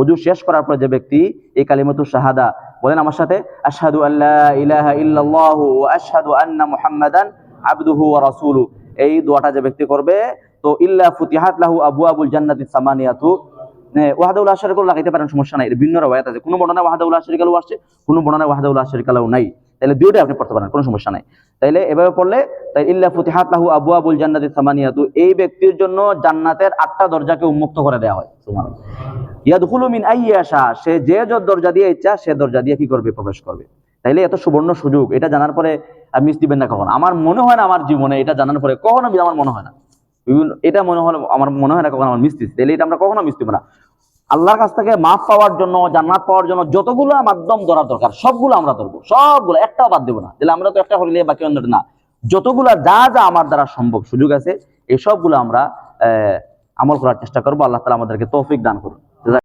অজু শেষ করার পর যে ব্যক্তি এই কালিমাতু শাহাদা বলেন আমার সাথে, আশহাদু আল্লাহ ইলাহা ইল্লাল্লাহু আশহাদু আন্না মুহাম্মাদান আবদুহু ওয়া রাসূলু এই দোয়াটা যে ব্যক্তি করবে, তো ইল্লা ফুতিহাত লাহু আবওয়াবুল জান্নাতি সামানিয়াতু। ওয়াহাদাউল্লাহ শরিকাল লাগাইতে পারেন, সমস্যা নাই ভিন্ন রাওয়ায়াত আছে। কোনো বর্ণনা ওয়াহাদাউল্লাহ শরিকালও আসছে, কোনো বর্ণনা ওয়াহাদাউল্লাহ শরিকালও নাই। তাহলে দুইটাই আপনি পড়তে পারেন, কোনো সমস্যা নাই। তাইলে এভাবে পড়লে তাই ইল্লা ফুতিহাত লাহু আবওয়াবুল জান্নাতি সামানিয়াতু। এই ব্যক্তির জন্য জান্নাতের আটটা দরজাকে উন্মুক্ত করে দেওয়া হয়। ইয়াদখুলু মিন সে যে দরজা দিয়ে ইচ্ছা, সে দরজা দিয়ে কি করবে? প্রবেশ করবে। তাইলে এত সুবর্ণ সুযোগ, এটা জানার পরে মিস দিবেন না কখন। আমার মনে হয় না আমার জীবনে এটা জানার পরে কখনো আমার মনে হয় না। এটা মনে হয় আমার মনে হয় না কখন আমার মিস দিচ্ছে। তাহলে এটা আমরা কখনো মিস দিব না। আল্লাহর কাছ থেকে মাফ পাওয়ার জন্য, জান্নাত পাওয়ার জন্য যতগুলো মাধ্যম ধরার দরকার, সবগুলো আমরা ধরবো। সবগুলো, একটাও বাদ দেবো না। তাহলে আমরা তো একটা হলে বাকি অন্যটা না। যতগুলা যা যা আমার দ্বারা সম্ভব সুযোগ আছে, এসবগুলো সবগুলো আমরা আমল করার চেষ্টা করব। আল্লাহ তালা আমাদেরকে তৌফিক দান করুন।